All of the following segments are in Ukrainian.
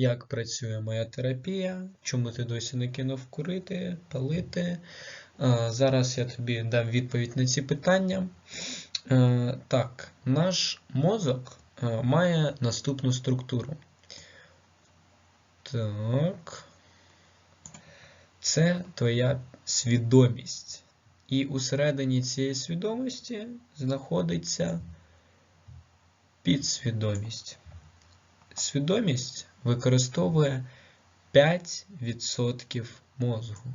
як працює моя терапія, чому ти досі не кинув курити, палити. Зараз я тобі дам відповідь на ці питання. Так, наш мозок має наступну структуру. Так. Це твоя свідомість. І усередині цієї свідомості знаходиться підсвідомість. Свідомість використовує 5% мозгу.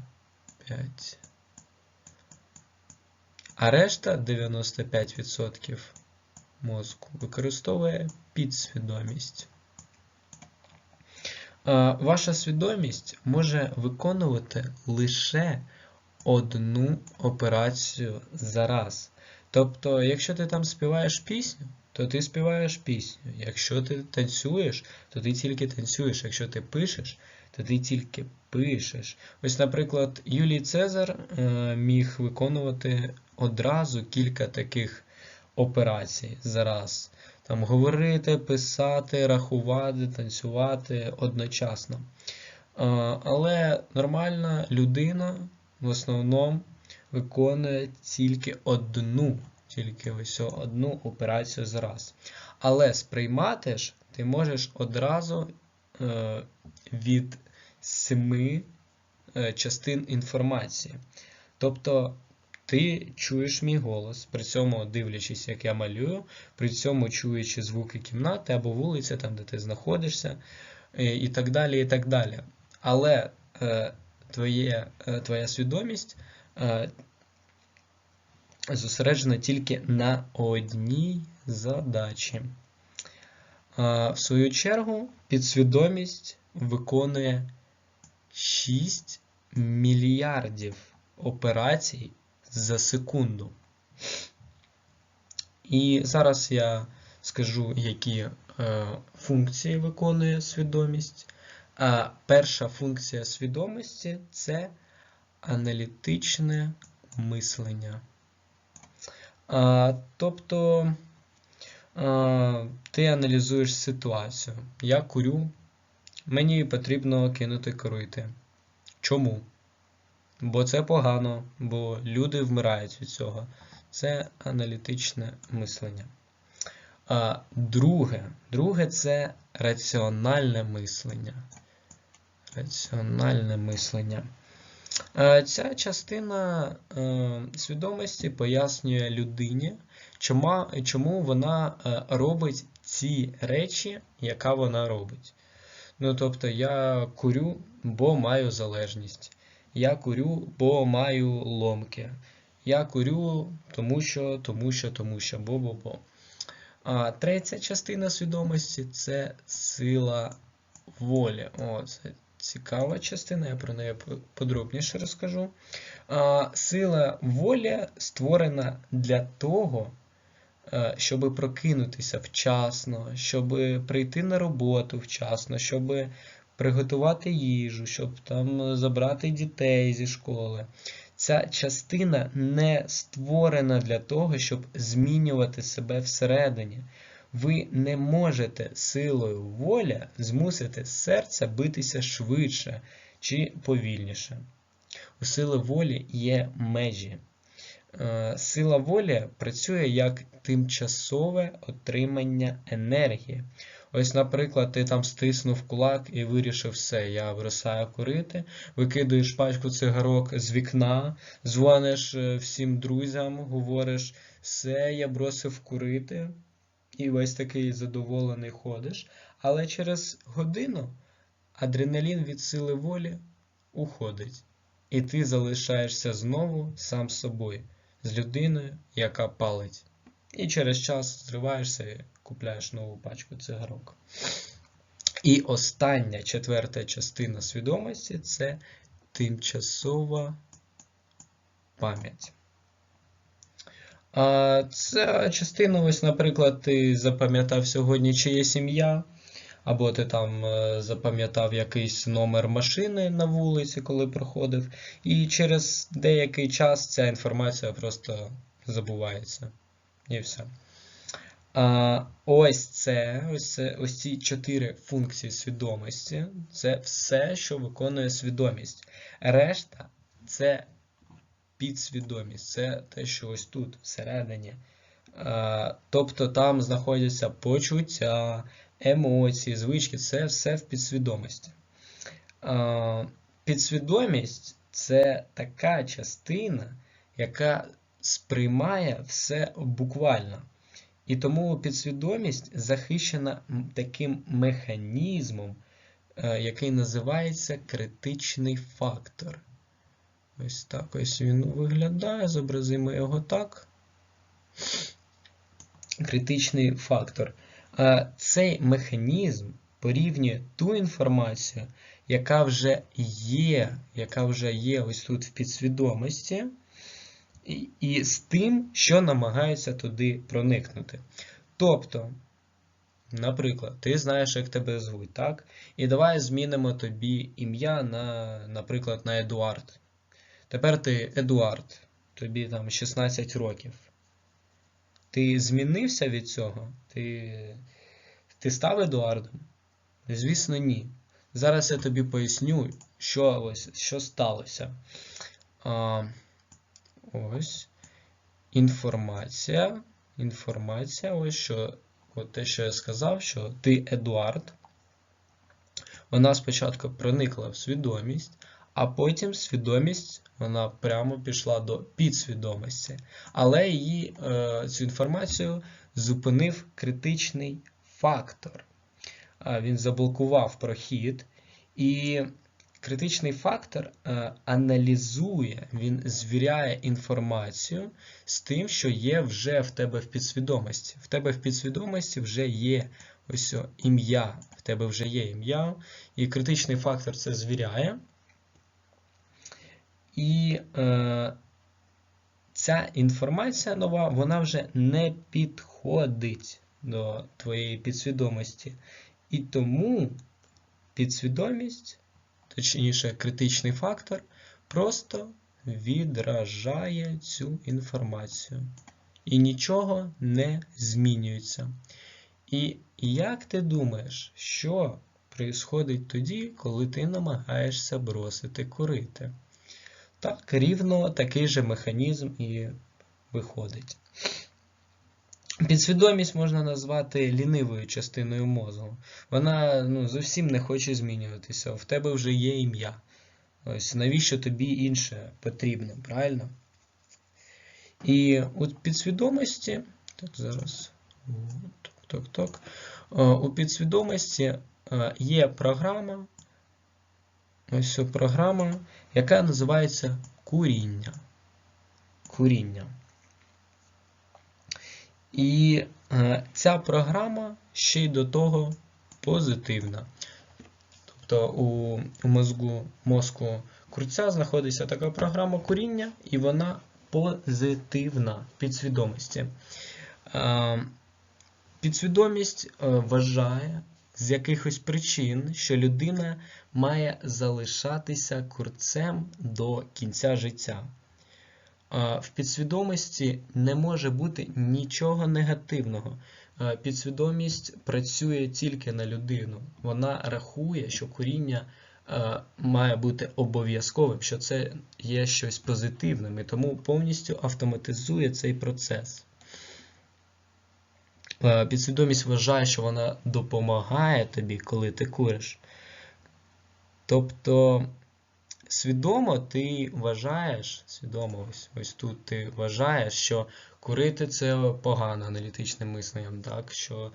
5. А решта 95% мозку використовує підсвідомість. Е, Ваша свідомість може виконувати лише одну операцію за раз. Тобто, якщо ти там співаєш пісню, то ти співаєш пісню. Якщо ти танцюєш, то ти тільки танцюєш. Якщо ти пишеш, то ти тільки пишеш. Ось, наприклад, Юлій Цезар е, міг виконувати одразу кілька таких операцій за раз. Там говорити, писати, рахувати, танцювати одночасно. Е, Але нормальна людина в основному виконує тільки одну, тільки ось одну операцію за раз. Але сприймати ж ти можеш одразу е, від семи е, частин інформації. Тобто ти чуєш мій голос, при цьому дивлячись, як я малюю, при цьому чуючи звуки кімнати або вулиці, там, де ти знаходишся, е, і так далі. і так далі. Але твоє, твоя свідомість зосереджена тільки на одній задачі. В свою чергу, підсвідомість виконує 6 мільярдів операцій за секунду. І зараз я скажу, які е, функції виконує свідомість. А перша функція свідомості це аналітичне мислення. Тобто ти аналізуєш ситуацію. Я курю, мені потрібно кинути курити. Чому? Бо це погано, бо люди вмирають від цього. Це аналітичне мислення. А, Друге, друге це раціональне мислення. Раціональне мислення. Е, Ця частина е, свідомості пояснює людині, чому, вона е, робить ці речі, яка вона робить. Ну, тобто, я курю, бо маю залежність. Я курю, бо маю ломки. Я курю, тому що, тому що, тому що, бо-бо-бо. А третя частина свідомості це сила волі. О, цікава частина, я про неї подробніше розкажу. Сила волі створена для того, щоб прокинутися вчасно, щоб прийти на роботу вчасно, щоб приготувати їжу, щоб там забрати дітей зі школи. Ця частина не створена для того, щоб змінювати себе всередині. Ви не можете силою волі змусити серце битися швидше чи повільніше. У сили волі є межі. Сила волі працює як тимчасове отримання енергії. Ось, наприклад, ти там стиснув кулак і вирішив все, я бросаю курити, викидуєш пачку цигарок з вікна, дзвониш всім друзям, говориш, все, я бросив курити, і весь такий задоволений ходиш. Але через годину адреналін від сили волі уходить. І ти залишаєшся знову сам собою, з людиною, яка палить. І через час зриваєшся і купляєш нову пачку цигарок. І остання четверта частина свідомості це тимчасова пам'ять. Ця частина, ось, наприклад, ти запам'ятав сьогодні, чи є сім'я, або ти там запам'ятав якийсь номер машини на вулиці, коли проходив, і через деякий час ця інформація просто забувається. І все. А, ось це, ось це, ось ці чотири функції свідомості. Це все, що виконує свідомість. Решта це підсвідомість, це те, що ось тут, всередині. Тобто там знаходяться почуття, емоції, звички, це все в підсвідомості. Підсвідомість це така частина, яка сприймає все буквально. І тому підсвідомість захищена таким механізмом, е, який називається критичний фактор. Ось так ось він виглядає. Зобразимо його так. Критичний фактор. Цей механізм порівнює ту інформацію, яка вже є, яка вже є ось тут в підсвідомості, і, і з тим, що намагається туди проникнути. Тобто, наприклад, ти знаєш, як тебе звуть, так? І давай змінимо тобі ім'я на, наприклад, на Едуард. Тепер ти Едуард, тобі там 16 років. Ти змінився від цього? Ти, ти став Едуардом? Звісно, ні. Зараз я тобі поясню, що, ось, що сталося. А, ось. Інформація. Інформація, ось що, от те, що я сказав, що ти Едуард. Вона спочатку проникла в свідомість, а потім свідомість вона прямо пішла до підсвідомості. Але її е, цю інформацію зупинив критичний фактор. Він заблокував прохід, і критичний фактор е, аналізує, він звіряє інформацію з тим, що є вже в тебе в підсвідомості. В тебе в підсвідомості вже є ось ім'я, в тебе вже є ім'я, і критичний фактор це звіряє. І е, ця інформація нова, вона вже не підходить до твоєї підсвідомості. І тому підсвідомість, точніше, критичний фактор, просто відражає цю інформацію. І нічого не змінюється. І як ти думаєш, що происходить тоді, коли ти намагаєшся бросити курити? Так, рівно такий же механізм і виходить. Підсвідомість можна назвати лінивою частиною мозку. Вона ну, зовсім не хоче змінюватися. В тебе вже є ім'я. Ось навіщо тобі інше потрібно, правильно? І у підсвідомості. Так, зараз. Так, так, так. У підсвідомості є програма. Ось програма, яка називається куріння. Куріння. І е, ця програма ще й до того позитивна. Тобто у, у мозку, мозку курця знаходиться така програма куріння, і вона позитивна підсвідомості. Е, підсвідомість е, вважає з якихось причин, що людина має залишатися курцем до кінця життя. В підсвідомості не може бути нічого негативного. Підсвідомість працює тільки на людину. Вона рахує, що куріння має бути обов'язковим, що це є щось позитивним, і тому повністю автоматизує цей процес. Підсвідомість вважає, що вона допомагає тобі, коли ти куриш. Тобто свідомо ти вважаєш, свідомо ось ось тут ти вважаєш, що курити це погано аналітичним мисленням, так? що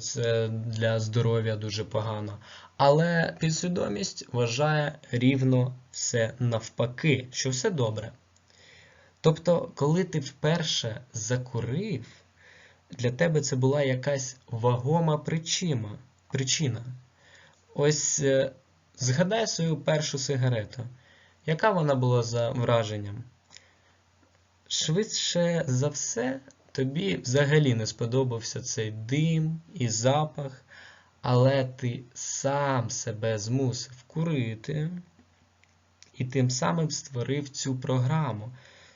це для здоров'я дуже погано. Але підсвідомість вважає рівно все навпаки, що все добре. Тобто, коли ти вперше закурив, для тебе це була якась вагома причина. причина. Ось Згадай свою першу сигарету. Яка вона була за враженням? Швидше за все, тобі взагалі не сподобався цей дим і запах, але ти сам себе змусив курити і тим самим створив цю програму,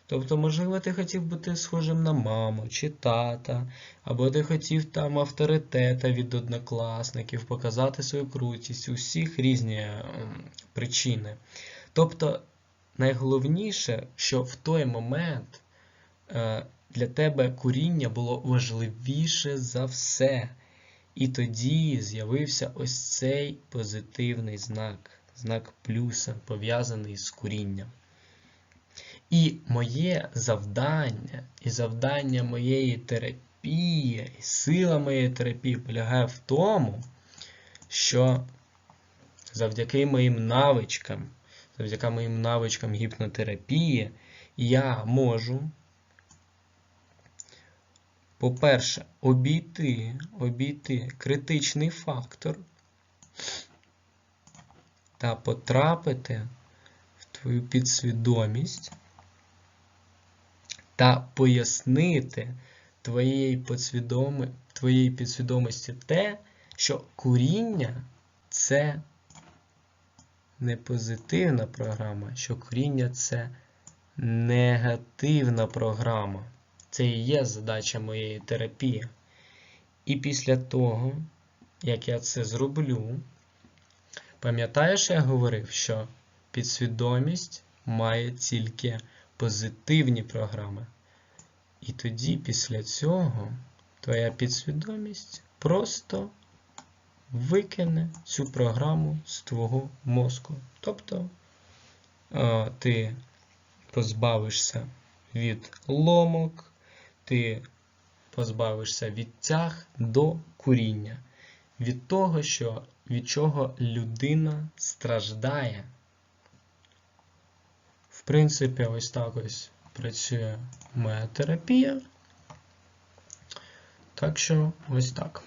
Тобто, можливо, ти хотів бути схожим на маму чи тата, або ти хотів там авторитета від однокласників, показати свою крутість, у всіх різні ем, причини. Тобто, найголовніше, що в той момент е, для тебе куріння було важливіше за все. І тоді з'явився ось цей позитивний знак, знак плюса, пов'язаний з курінням. І моє завдання, і завдання моєї терапії, і сила моєї терапії полягає в тому, що завдяки моїм навичкам, завдяки моїм навичкам гіпнотерапії, я можу, по-перше, обійти, обійти критичний фактор та потрапити в твою підсвідомість та пояснити твоєї, підсвідомості те, що куріння це не позитивна програма, що куріння це негативна програма. Це і є задача моєї терапії. І після того, як я це зроблю, пам'ятаєш, я говорив, що підсвідомість має тільки позитивні програми. І тоді, після цього, твоя підсвідомість просто викине цю програму з твого мозку. Тобто ти позбавишся від ломок, ти позбавишся від тяг до куріння, від того, що, від чого людина страждає. В принципі, ось так ось працює моя терапія. Так що ось так.